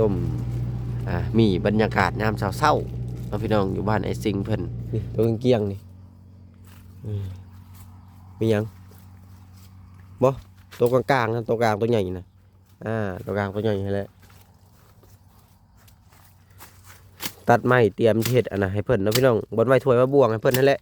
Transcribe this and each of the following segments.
ต้มอ่ามีบรรยากาศยามเช้าๆเนาพี่น้องอยู่บ้านไอ้ซิงเพิ่นนี่ตัวเกียงๆนี่มียังบ่ตัวกลางๆนะตัวกลางตัวใหญ่นะอ่าตัวกลางตัวใหญ่ให้แล้วตัดไม้เตรียมเฮ็ดอันนะให้เพิ่นนะพี่น้องบนไว้ถ้วยว่าบวงให้เพิ่นนั่นแหละ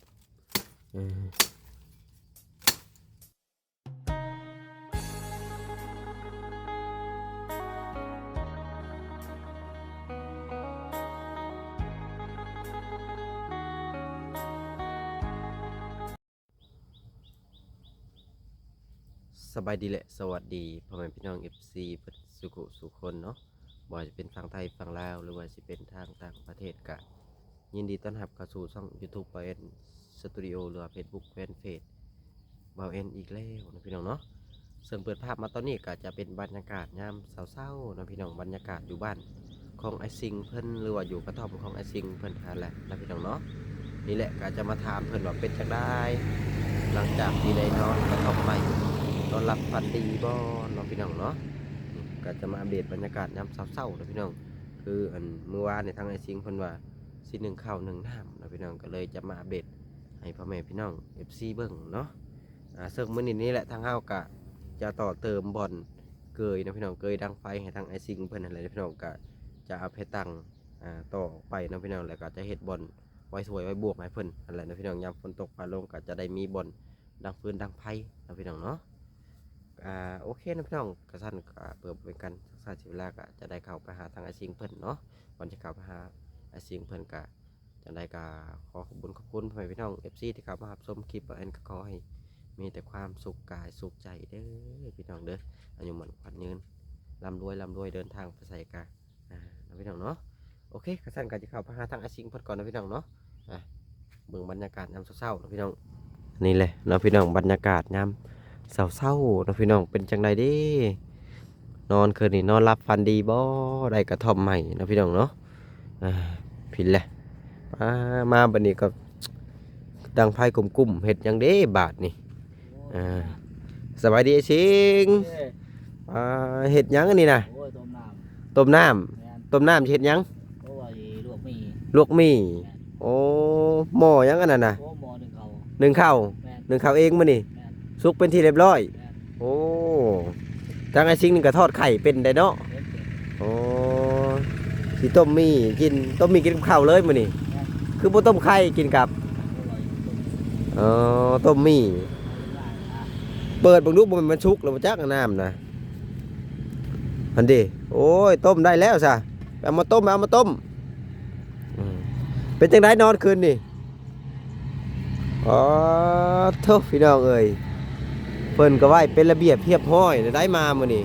บายดีแหละสวัสดีพ่อแม่พี่น้อง FC เปิดสุขสุคนเนาะบ่ว่าจะเป็นฝั่งไทยฝั่งลาวหรือว่าจะเป็นทางต่างประเทศกะยินดีต้อนรับเข้าสู่ช่อง YouTube บาเอ็นสตูดิโอหรือว่า Facebook แฟนเพจบาเอ็นอีกแล้วนะพี่น้องเนาะซึ่งเปิดภาพมาตอนนี้ก็จะเป็นบรรยากาศยามเศร้าๆนะพี่น้องบรรยากาศอยู่บ้านของไอซิงเพิ่นหรือว่าอยู่กระท่อมของไอซิงเพิ่นหาแหละนะพี่น้องเนาะนี่แหละก็จะมาถามเพิ่นว่าเป็นจังได้ หลังจากที่ได้นอนกระท่อมใหม่ อนรับฝันดีบ่น้องพี่น้องเนาะก็จะมาอัปเดตบรรยากาศยามเศร้าๆนะพี่น้อง คืออันเมื่อวานในทางไอซิงเพิ่นว่าสิหนึ่งข้าวหนึ่งน้ำนะพี่น้องก็เลยจะมาอัปเดตให้พ่อแม่พี่น้อง FC เบิ่งเนาะอ่าซึ่งมื้อนี้นี่แหละทางเฮาก็จะต่อเติมบอนเกยนะพี่น้องเกยดังไฟให้ทางไอซิงเพิ่นนั่นะพี่น้องก็จะเอาไปตั้งอ่าต่อไปนะพี่น้องแล้วก็จะเฮ็ดบอนไว้สวยไว้บวกให้เพิ่นนั่นแหละนะพี่น้องยามฝนตกฟ้าลงก็จะได้มีบอนดังฟืนดังไฟนะพี่น้องเนาะ อ่าโอเคนะพี่น้องกระสันก็เปิดเป็นกันสักษาชีวิตแรกอะจะได้เข้าไปหาทางอาชิงเพิ่นเนาะก่อนจะเข้าไปหาอาชิงเพิ่นกะจะได้กาขอขอบคุณขอบคุณพ่อพี่น้องเอฟซีที่เข้ามารับชมคลิปอันก็ขอให้มีแต่ความสุขกายสุขใจเด้อพี่น้องเด้ออายุหมันขวัญยืนร่ำรวยร่ำรวยเดินทางไปใส่กาอ่านะพี่น้องเนาะโอเคกระสันก็จะเข้าไปหาทางอาชิงเพิ่นก่อนนะพี่น้องเนาะอะเบิ่งบรรยากาศยามเช้าๆนะพี่น้องนี่แหละเนะพี่น้องบรรยากาศยาม เศร้าเศร้าๆเนาะพี่น้องเป็นจังไดเด้นอนคืนนี้นอนรับฟันดีบ่ได้กระท่อมใหม่เนาะพี่น้องเนาะอ่าผิดแหละมามาบัดนี้ก็ดังไพ่กลุ่มๆเห็ดหยังเด้บาทนี่อ่าสบายดีไอ้สิงเอ้ยอ่าเห็ดหยังอันนี้นะโอ้ยต้มน้ต้มน้ำำแม่นต้มน้ำสิเห็ดหยังโอ้ยลวกหมีลวกหมี่โอ้หม้อหยังอันนั้นน่ะโอ้หมอหนึ่งเขาหนึ่งข้าวแม่นหนึ่งข้าวเองมื้อนี่แม่น สุกเป็นที่เรียบร้อย โอ้ทางไอ้สิงนี่ก็ทอดไข่เป็นได้เนาะโอ้สิต้มมีกินต้มมีกินกับข้าวเลยมื้อนี้คือบ่ต้มไข่กินกับโอ้ยต้มเออต้มมี่เปิดเบิ่งดูบ่มันมันชุกแล้วบ่จักน้ำนะอันดิโอ้ยต้มได้แล้วซะเอามาต้มเอามาต้มเป็นจังไดนอนคืนนี่อ๋อโทษพี่น้องเอ้ย เพิ่นก็ไว้เป็นระเบียบเรียบร้อยได้มามื้อนี้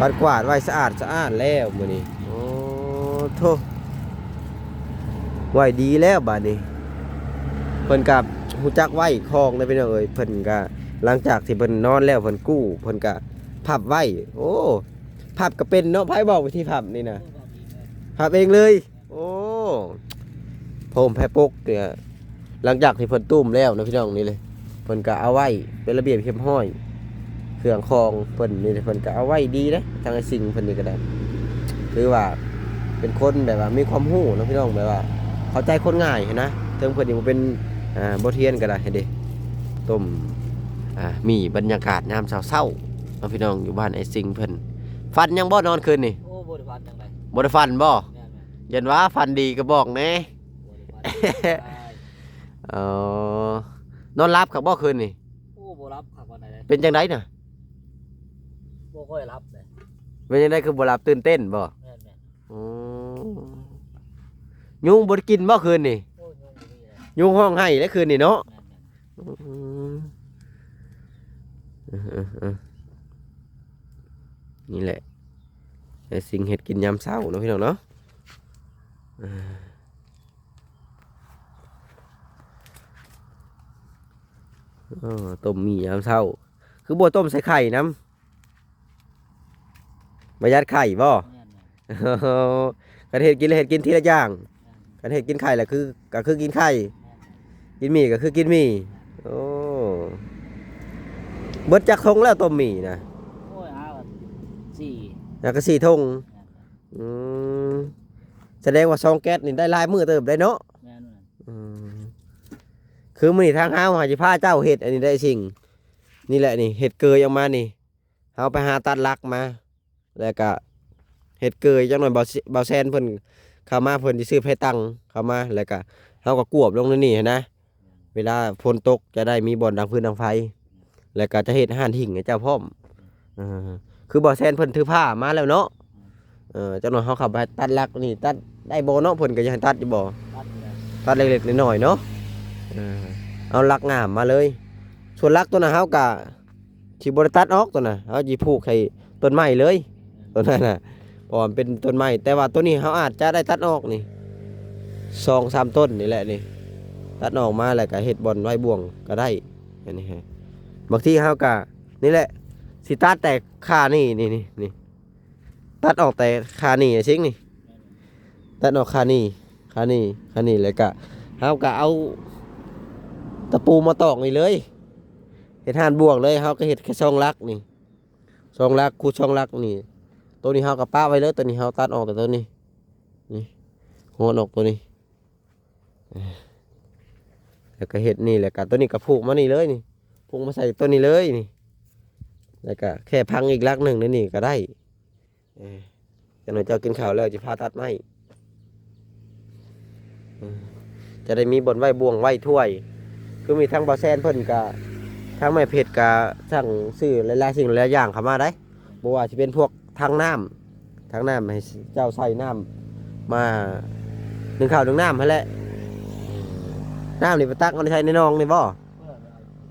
ปัดกวาดไว้สะอาดสะอาดแล้วมื้อนี้โอ้โทษไว้ดีแล้วบัดนี้เพิ่นกับฮู้จักไว้คลองเลยพี่น้องเอ้ยเพิ่นก็หลังจากที่เพิ่นนอนแล้วเพิ่นกู้เพิ่นก็พับไว้โอ้พับก็เป็นเนาะไผบอกวิธีพับนี่นะพับเองเลย โอ้ผมแพ้ปกเนี่ยหลังจากที่เพิ่นตุ้มแล้วนะพี่น้องนี่เลย เพิ่นก็เอาไว้เป็นระเบียบเข้มห้อยเครื่องคองเพิ่นนี่เพิ่นก็เอาไว้ดีนะทางไอ้สิ่งเพิ่นนี่ก็ได้คือว่าเป็นคนแบบว่ามีความรู้เนาะพี่น้องแบบว่า เข้าใจคนง่ายเห็นนะเทิงเพิ่นนี่บ่เป็นอ่าบ่เทียนก็ได้เห็นเด้ต้มอ่ามีบรรยากาศยามเช้าๆเนาะพี่น้องอยู่บ้านไอ้สิงเพิ่นฟันยังบ่นอนคืนนี่โอ้บริฟันจังไรบ่ได้ฟันบ่แม่นแม่นยันว่าฟันดีก็บอกแหน่บริฟันได้เอ๋อ นอนรับครับบ่คืนนี่โอ้บ่รับขักวันไหนเลยเป็นจังไดน่ะบ่ค่อยรับเลยเป็นจังไดคือบ่หลับตื่นเต้นบ่แม่นแม่นอ๋อยุงบ่ได้กินบ่คืนนี่โอ้ยยุ่งบ่มีเลยยุงห้องให้แล้วคืนนี่เนาะแม่นแม่นอืมเออเออเออนี่แหละไอ้สิ่งเห็ดกินยามเช้าเนาะพี่น้องเนาะเออเออ ต้มหมี่ยามเช้า คือบัวต้มใส่ไข่น้ำประหยัดไข่บ่แม่นแม่นกันเห็ดกินแล้วเห็ดกินทีละอย่างแม่นกันเห็ดกินไข่แหละคือก็คือกินไข่ กินหมี่ก็คือกินหมี่โอ้เบิดจักทงแล้วต้มหมี่นะโอ้ยหากันสี่แล้วก็สี่ทงอืมแสดงว่าซองแก๊สนี่ได้หลายมือเติบได้เนาะแม่นนั่นอืม คือมื้อนี้ทางเฮาหาสิพาเจ้าเฮ็ดอันนี้ได้สิ่ง นี่แหละนี่เห็ดเกยออกมานี่เฮาไปหาตัดลักมา แล้วก็เห็ดเกยจังหน่อยเบาเบาแซนเพิ่นเข้ามาเพิ่นสิซื้อไผตังเข้ามาแล้วก็เฮาก็กวบลงในนี่หั้นนะ เวลาฝนตกจะได้มีบ่อนดังพื้นดังไฟ แล้วก็จะเฮ็ดอาหารหิ่งให้เจ้าพร้อมเออคือบ่แซนเพิ่นถือผ้ามาแล้วเนาะเออจังหน่อยเฮาข้าไปตัดลักนี่ตัดได้บ่เนาะเพิ่นก็จะให้ตัดอยู่บ่อตัดเล็กๆน้อยๆเนาะ เอาลักงามมาเลย ส่วนลักตัวน่ะเฮากะสิบ่ได้ตัดออกตัวน่ะเฮาสิผูกให้ต้นไม้เลยตัวนั้นน่ะเพราะมันเป็นต้นไม้แต่ว่าตัวนี้เฮาอาจจะได้ตัดออกนี่สองสามต้นนี่แหละนี่ตัดออกมาแล้วก็เฮ็ดบอนไว้บ่วงก็ได้อันนี้ฮะบางทีเฮากะนี่แหละสิตัดแต่ค่านี่นี่นี่นี่ตัดออกแต่ค่านี่ซิงนี่ตัดออกค่านี่ค่านี่ค่านี่แล้วก็เฮากะเอา ตะปูมาตอกนี่เลยเห็ดหานบวกเลยเฮาก็เห็ดแค่ช่องลักนี่ช่องลักคูช่องลักนี่ ตัวนี้เฮากับป้าไว้เลยตัวนี้เฮาตัดออกแต่ตัวนี้นี่หัวออกตัวนี้แล้วก็เห็ดนี่แหละก็ตัวนี้ก็ผูกมานี่เลยนี่ผูกมาใส่ตัวนี้เลยนี่ แล้วก็แค่พังอีกลักหนึ่งนี่นี่ก็ได้เอ้ยจะหน่อยเจ้ากินข้าวแล้วจะพาตัดไหมจะได้มีบนไว้บ่วงไว้ถ้วย คือมีทั้งบาแซนเพิ่นกะทั้งแม่เพชรกะสั่งซื้อหลายๆสิ่งหลายๆอย่างเข้ามาได้บ่ว่าจะเป็นพวกทางน้ำทางน้ำให้เจ้าใส่น้ำมาหนึ่งข้าวหนึ่งน้ำให้แหละน้ำนี่ไปตักเอาไปใช้ในหนองนี่บ่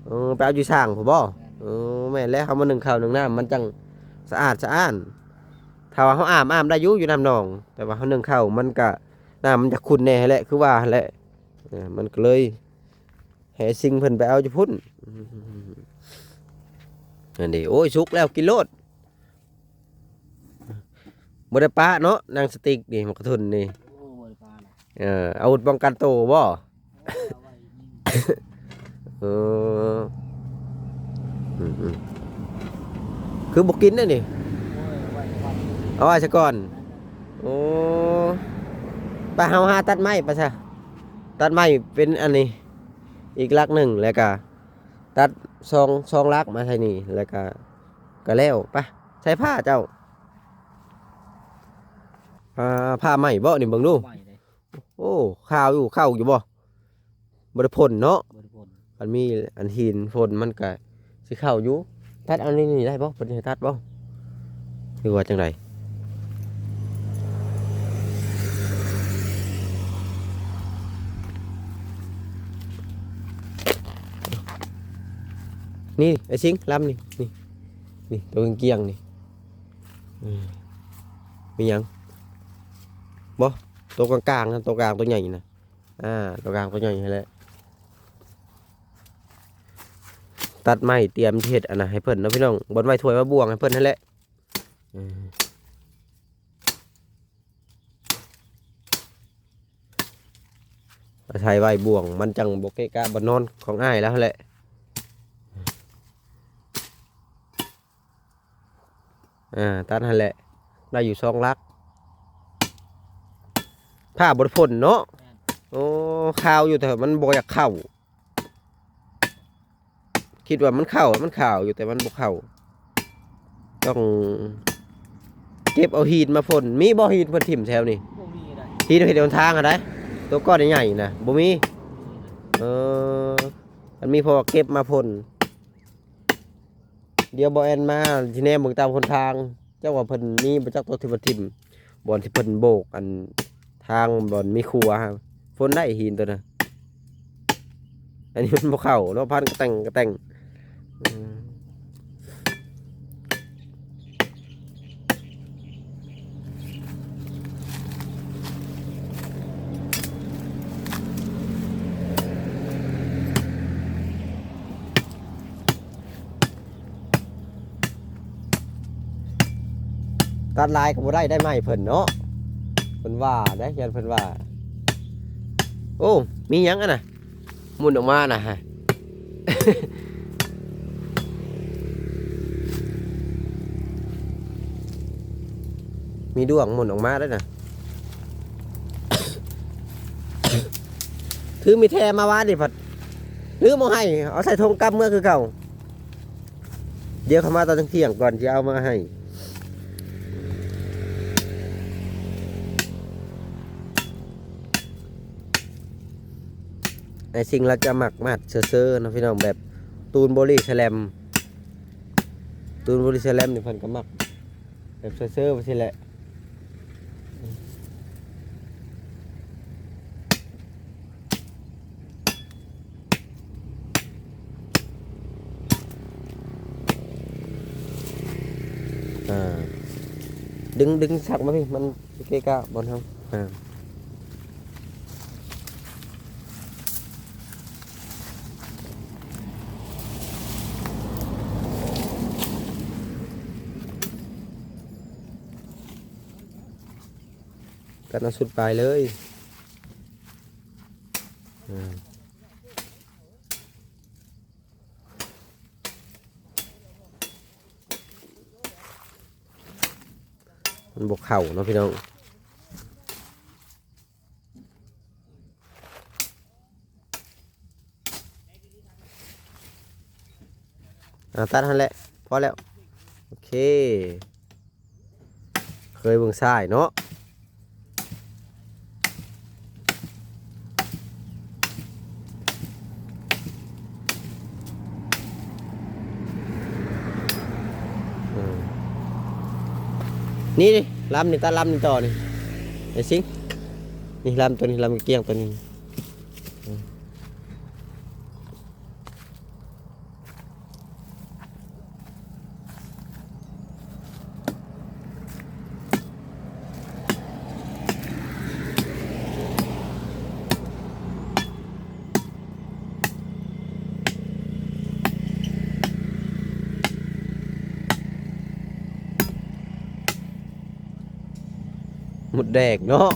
เอไปเอาออไปเอาอยู่สร้างผมบ่เออแม่แล้วเขามาหนึ่งข้าวหนึ่งน้ำมันจังสะอาดสะอ้านถ้าว่าเขาอาบอาบได้อยู่อยู่น้ำหนอง แต่ว่าเขาหนึ่งข้าวมันกะน้ำมันจะขุ่นแน่แหละคือว่าแหละเออมันก็เลย แหซิงเพิ่นไปเอาจะพุ่นนั่นดิโอ้ยสุกแล้วกินโลดบได้ปะเนาะนางสติกนี่มันกระทุนนี่โอ้บริกาเอออาวุธป้องกันตัวบ่เออคือบ่กินน่ะนี่โอ้ยไว้ฟันเอาไว้ซะก่อนโอ้ไปเฮาหาตัดไม้ไปซะตัดไม้เป็นอันนี้ อีกลักหนึ่งแล้วก็ตัดซองซองลักมาใส่นี่แล้วก็ก็แล้วไปใส่ผ้าเจ้าอ่าผ้าไหมบ่นี่เบิ่งดูใหม่เลยโอ้ข้าวอยู่ข้าวอยู่บ่บ่ได้พ่นเนาะบริพลมันมีอันหินฝนมันก็สิเข้าอยู่ตัดเอานี่นี่ได้บ่เพิ่นให้ตัดบ่หรือว่าจังได นี่ไอ้สิงลำนี่นี่นี่ตัวเกียงนี่มียังบ่ตัวกลางๆนะตัวกลางตัวใหญ่นะอ่าตัวกลางตัวใหญ่แหละตัดไม้เตรียมเฮ็ดอันนะให้เพิ่นนะพี่น้องบนไม้ถ้วยมาบ่วงให้เพิ่นนั่นแหละใช้ไว้บ่วงมันจังบ่เกะกะบ่นอนของอ้ายแล้วนั่นแหละ อ่าตัดนั่นแหละได้อยู่สองลักผ้าบริพ่นเนาะโอ้ข่าวอยู่แต่มันบ่อยากเข้า คิดว่ามันเข้ามันข่าวอยู่แต่มันบ่เข้าต้องเก็บเอาหีดมาพ่นมีบ่หีดเพิ่นถิ่มแถวนี่พวกนี้ได้หีดเฮ็ดบนทางอะได้ตัวก้อนใหญ่ๆนะบ่มีเออมันมีพอเก็บมาพ่น เดี๋ยวบอแอนมาที่แน่เมืองตามคนทาง เจ้าว่าเพิ่นนี่บ่จักตัวที่บ่ถิ่มบ่อนที่เพิ่นโบกอันทางบ่อนมีครัวครับพ่นได้หินตัวน่ะอันนี้มันบ่เข้าเนาะพันกระแต่งกระแต่งอืม ตัดลายก็บ่ได้ได้ไหมเพิ่นเนาะเพิ่นว่าได้ยันเพิ่นว่า โอ้มีหยังอะน่ะหมุนออกมาน่ะฮะมีดวงหมุนออกมาแล้วนะถือมีแทมาวาดิผัดหรือมาให้ เอาใส่ธงกำเมื่อคือเก่า เดี๋ยวเขามาตอนเที่ยงก่อนจะเอามาให้ ไอสิ่งเราจะหมักมัดเซอร์ๆนะพี่น้องแบบตูนโบลี่แสลมตูนโบลี่แสลมนี่เพันก็หมัก แบบเซอร์ๆไปสิแหละอ่าดึงดึงสักมาพี่ มันเกะกะบนเขาอ่า กันเอาสุดปลายเลยอ่ามันบกเข่าเนาะพี่น้องอ่าตัดทันแหละพอแล้ว โอเค เคยเบิ่งซ้ายเนาะ อืม นี่ดิลำนี่ตาลำนี่ต่อนี่ไอ้สิงนี่ลำตัวนี้ลำเกี้ยงตัวนี้ แดกเนาะ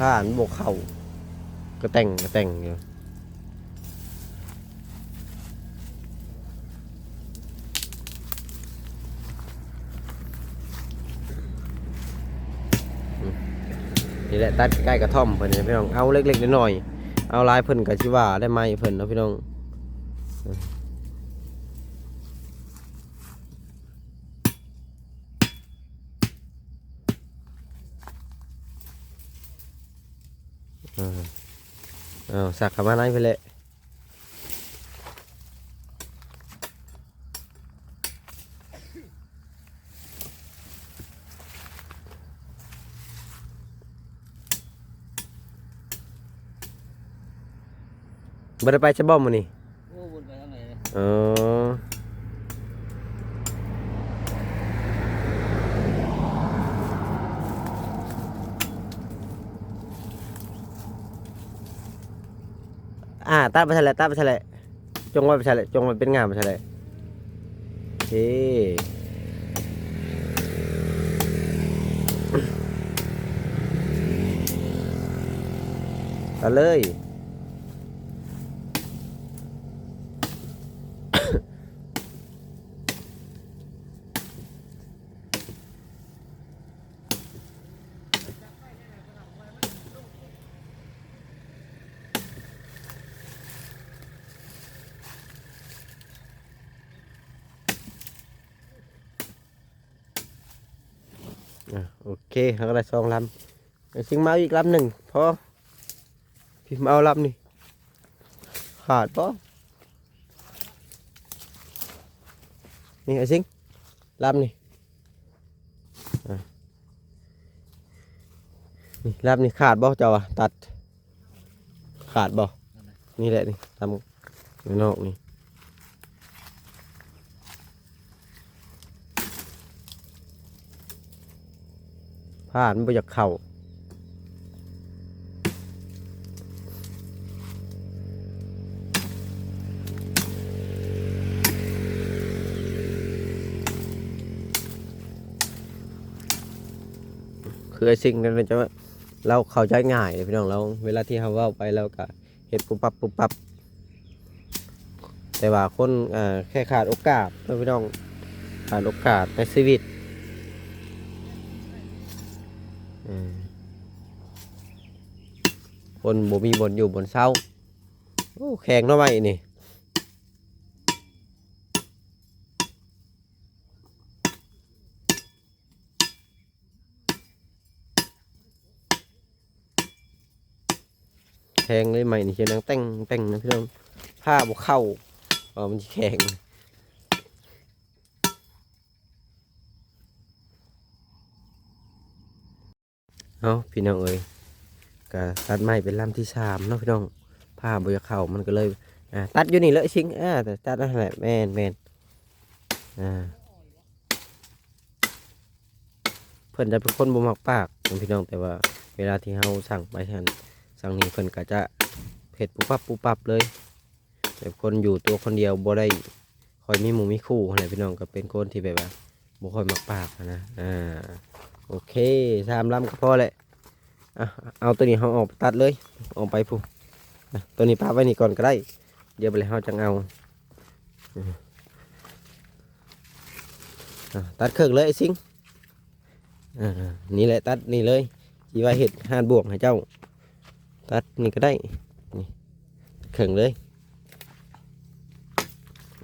หมดหมดหมดหมดเออผ่านบกเข่าก็แต่งก็แต่งอยู่นี่แหละตัดใกล้กระท่อมเพิ่นเนี่ยพี่น้องเอาเล็กๆน้อยๆเอาลายเพิ่นกับชิว่าได้ไหมเพิ่นเนาะพี่น้องอืมอ่า เอาสักเข้ามาไหนไปเลยบ่ได้ไปจะบ่มื้อนี่โอ้วนไปทางไหนเลยเออ อ่าตัดไปใช่แหลตัดไปใช่แหลจงไว้ไปใช่แหลจงไว้เป็นงานไปใช่แหละโอเคตัดเลย อะโอ เคเราก็ได้สองลำไอ้ชิงมาอีกลำหนึ่งพอพี่มาเอาลำนี่ขาดปะนี่ไอ้ชิงลำนี่นี่ลำนี่ขาดบ่เจ้าอะตัด ขาดบ่นี่แหละนี่ลำนอกนี่ ผ่านบ่อยากเข้าคือไอ้สิ่งนั้นนจะเราเข้าใจง่ายพี่น้องเรา เวลาที่เราว้าไปเราก็เฮ็ดปุ๊บปั๊บปุ๊บปับแต่ว่าคนแค่ขาดโอกาสพี่น้องขาดโอกาสในชีวิตอืม คนบ่มีบนอยู่บนเศร้าโอ้แข็งเนาะไว้นี่แข็งเลยใหม่นี่เชียนังแต่งแต่งนะพี่น้องผ้าบกเข้าเออมันแข็งเอาพี่น้องเอ้ย ก็ตัดไม้เป็นลำที่สามเนาะพี่น้องผ้าบกเข้ามันก็เลยอ่าตัดอยู่นี่เลยชิงอ่าแต่ตัดนั่นแหละแมนแมนอ่าเพิ่นจะเป็นคนบ่มักปากพี่น้องแต่ว่าเวลาที่เฮาสั่งไปท่านสั่งนี้เพิ่นก็จะเผ็ดปุบปับปุบปับเลยแบบคนอยู่ตัวคนเดียวบ่ได้คอยมีหมู่มีคู่อะไรพี่น้องก็เป็นคนที่แบบว่าบ่ค่อยมักปากนะอ่าโอเคสามลำก็พอแหละ เอาตัวนี้เฮาออกตัดเลยออกไปผู้ตัวนี้ปาไว้นี่ก่อนก็ได้ เดี๋ยวไปเลยเฮาจังเอาตัดเครื่องเลยไอ้สิงนี่แหละตัดนี่เลยจีว่าเห็ดห้านบวกให้เจ้า ตัดนี่ก็ได้นี่เข่งเลย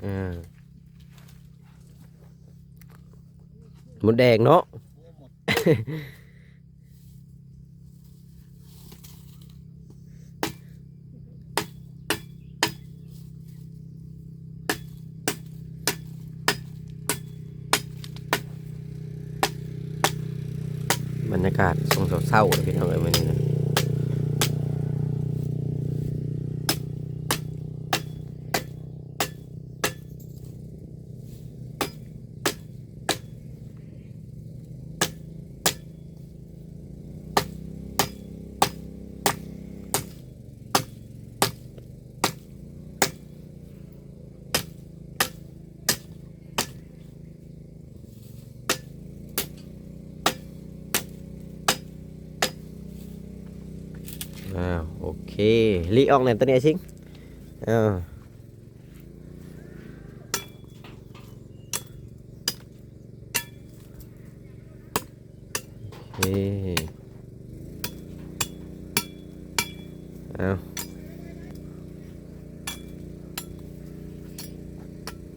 อ่าหมดแดงเนาะ บรรยากาศทรงเศร้าๆเลยพี่น้องเอ้ยวันนี้นะ เคลีออกเนี่ยตัวนี้ชิงอ้าโอเคเอา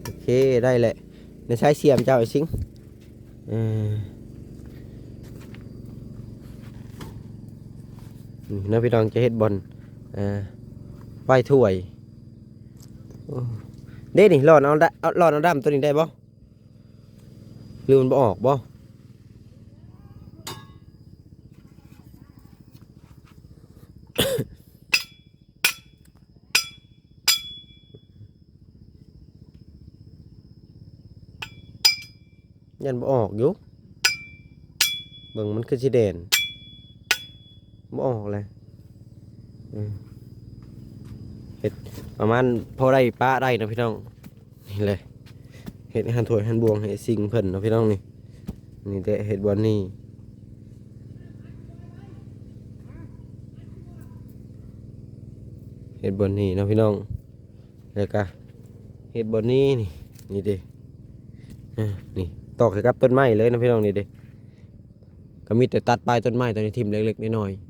โอเค ได้แหละในใช้เสียมเจ้าไอ้ชิงเออนี่นะพี่น้องจะเฮ็ดบอล ไหวถ้วยเด้นี่รอดเอาได้เอารอดเอาดำตัวนี้ได้บ่หรือมันบ่ออกบ่ยันบ่ออกอยู่เบิ่งมันคือสิเด่นบ่ออกเลย เห็ดประมาณพอได้ป้าได้นะพี่น้องนี่เลยเห็ดหันถวยหันบวงเห็ดสิงเพิ่นนะพี่น้องนี่นี่แต่เห็ดบอนนี่เห็ดบอนนี่นะพี่น้องแล้วก็เห็ดบอนนี่นี่นี่เด้อ่านี่ตอกใส่กับต้นไม้เลยนะพี่น้องนี่เด้ก็มีแต่ตัดปลายต้นไม้ตัวนี้ทิ่มเล็กๆน้อยๆ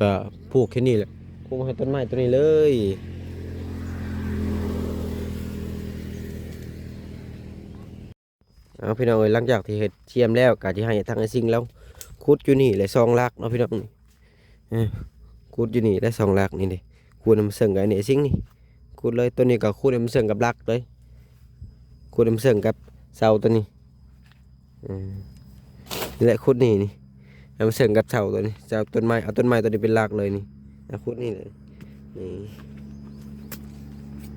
ก็ผูกแค่นี้แหละผูกให้ต้นไม้ตัวนี้เลยเอาพี่น้องเอ้ยหลังจากที่เห็ดเชียมแล้วกะที่ให้ทางไอ้ซิงแล้วคุดอยู่นี่เลยซองลักเนาะพี่น้องนี่คุดอยู่นี่ได้สองลักนี่ดิคูดนำเสริงกับไอ้นี่ไอ้ซิงนี่คูดเลยตัวนี้ก็คูดนำเสริงกับลักเลยคูดนำเสริงกับเสาตัวนี้อืมนี่แหละคุดนี่นี่ เอามาเสริมกับเสาตัวนี้จะเอาต้นไม้เอาต้นไม้ตัวนี้เป็นหลักเลยนี่เอาคุดนี่เลยนี่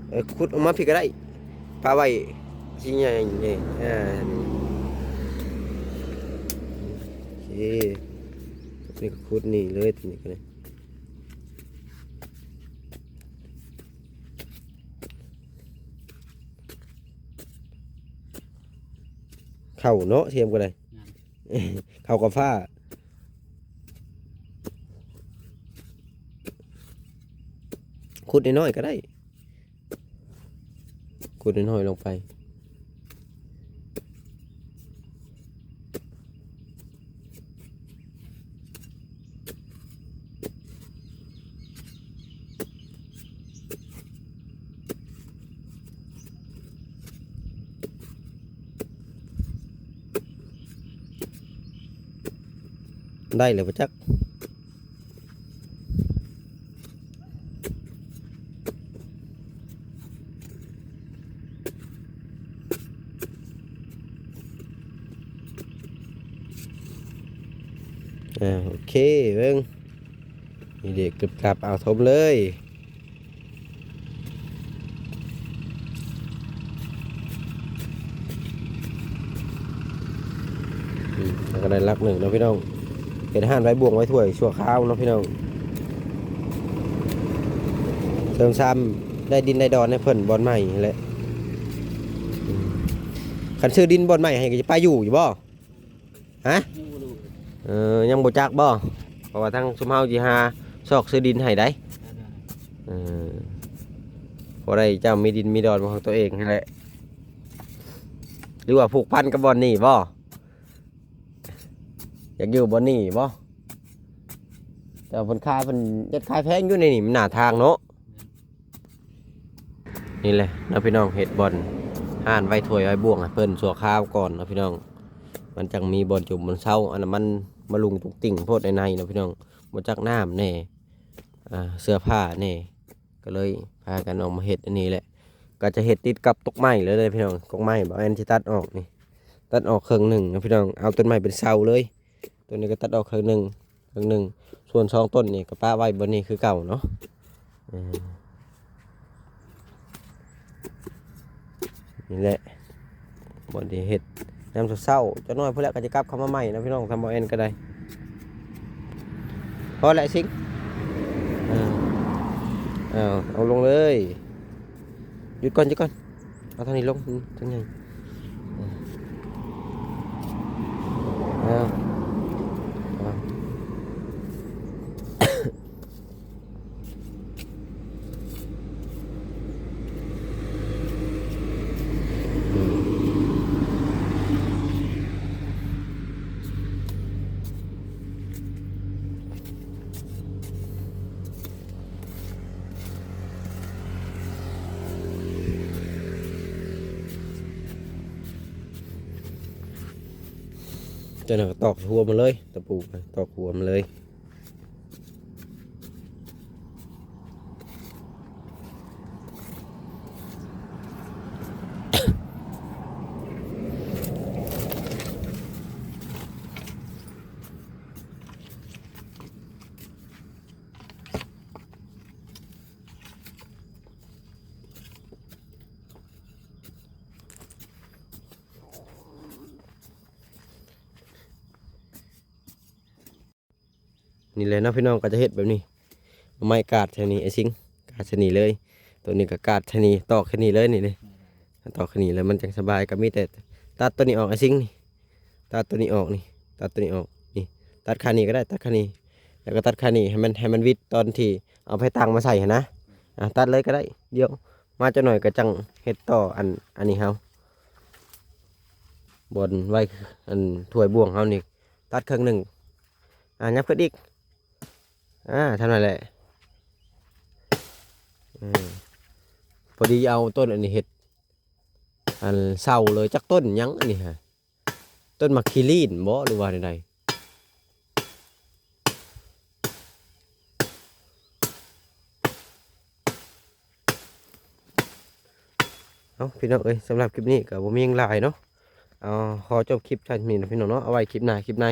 เออคุดออกมาพี่ก็ได้ปาไว้ชิ้นใหญ่ๆอ่านี่นี่ก็คุดนี่เลยทีนี้ก็เลยเข่าเนาะเทียมกันเลยเข่ากับฟ้า ขุดน้อยๆก็ได้ขุดน้อยๆลงไปได้เลยปะจักอ่าโอเคเบิ่งนี่ เด็กกลับกลับเอาทมเลยอืมก็ได้ลักหนึ่งนะพี่น้องเห็ดห่านไว้บ่วงไว้ถ้วยชั่วข้าวนะพี่น้องเสริมซ้ำได้ดินได้ดอนให้เพิ่นบอลใหม่แหละอืมคันซื้อดินบอลใหม่ให้ก็จะไปอยู่อยู่บ่ฮะเออยังบ่จักบ่เพราะว่าทั้งซุมเฮาสิหา อกซื้อดินให้ได้เออพอได้เจ้ามีดินมีดอนของตัวเองนั่นแหละหรือว่าผูกพันกับบอนนี่บ่อยากอยู่บอนนี่บ่แต่ว่าเพิ่นขายเพิ่นยัดขายแพงอยู่ในนี่มันหนาทางเนาะนี่แหละนาะพี่น้องเฮ็ดบอนห่านไว้ถวยไว้บ่วงเพิ่นสัวข้าวก่อนนาะพี่น้อง มันจังมีบอลจุ่มบนเศร้าอันนั้นมันมาลุงตุกติ่งโพดในในนะพี่น้องมาจากน้ำแน่ เสื้อผ้าแน่ก็เลยพากันออกมาเห็ดอันนี้แหละ ก็จะเห็ดติดกับตกไม้เลยเลยพี่น้องตกไม้บางอันที่ตัดออกนี่ตัดออกครึ่งหนึ่งนะพี่น้องเอาต้นไม้เป็นเสาเลยต้นนี้ก็ตัดออกครึ่งหนึ่งครึ่งหนึ่งส่วนสองต้นนี่ก็ป้าไว้บนนี้คือเก่าเนาะนี่แหละบนที่เห็ดยามเศร้าจะน้อยเพื่อแล้วก็จะกลับเข้ามาใหม่นะพี่น้องทำเอาเอ็นก็ได้พอแหละสิง เอาเอาลงเลยหยุดก่อนหยุดก่อนเอาทางนี้ลงทางนี้เอาเอาอืม เจะหนัก ตอกหัวมาเลยตะปูตอกหัวมาเลย นี่เลยนะพี่น้องก็จะเฮ็ดแบบนี้ไม้กาดชะนีไอ้สิงกาดชะนีเลย ตัวนี้ก็กาดชะนีตอกชะนีเลยนี่เลยตอกชะนีแล้วมันจังสบายก็มีแต่ตัดตัวนี้ออกไอ้สิงนี่ตัดตัวนี้ออกนี่ตัดตัวนี้ออกนี่ตัดขานี้ก็ได้ตัดขานี้แล้วก็ตัดขานี้ให้มันให้มันวิดตอนที่เอาไปตังมาใส่นะอะตัดเลยก็ได้เดี๋ยวมาจะหน่อยก็จังเฮ็ดต่ออันอันนี้เฮาบนไว้อันถ้วยบ่วงเฮานี่ตัดครึ่งหนึ่งอะยับขึ้นอีก อ่าทำนั่นแหละอพอดีเอาต้นอันนี้เห็ดอันเศร้าเลยจักต้นยังอันนี้ฮะต้นมักคีรีนบ่หรือว่าใดเอาพี่น้องเอ้ยสำหรับคลิปนี้ก็บ่มีหยังหลายเนาะเอาขอจบคลิปท่านนี้นะพี่น้องเนาะเอาไว้คลิปหน้าคลิปใน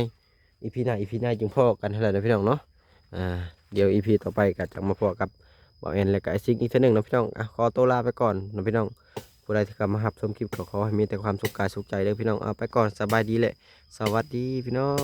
อีพีหน้าอีพีหน้าจึงพอกันเท่าไหร่นะพี่น้องเนาะ อ่าเดี๋ยวอีพีต่อไปก็จะมาพอกับบ่าวแอนและก็ไอซิงอีกเท่านึงนะพี่น้องอะขอตัวลาไปก่อนนะพี่น้องผู้ใดที่กำมาหับชมคลิปขอขอให้มีแต่ความสุขกายสุขใจเด้อพี่น้องเอาไปก่อนสบายดีแหละสวัสดีพี่น้อง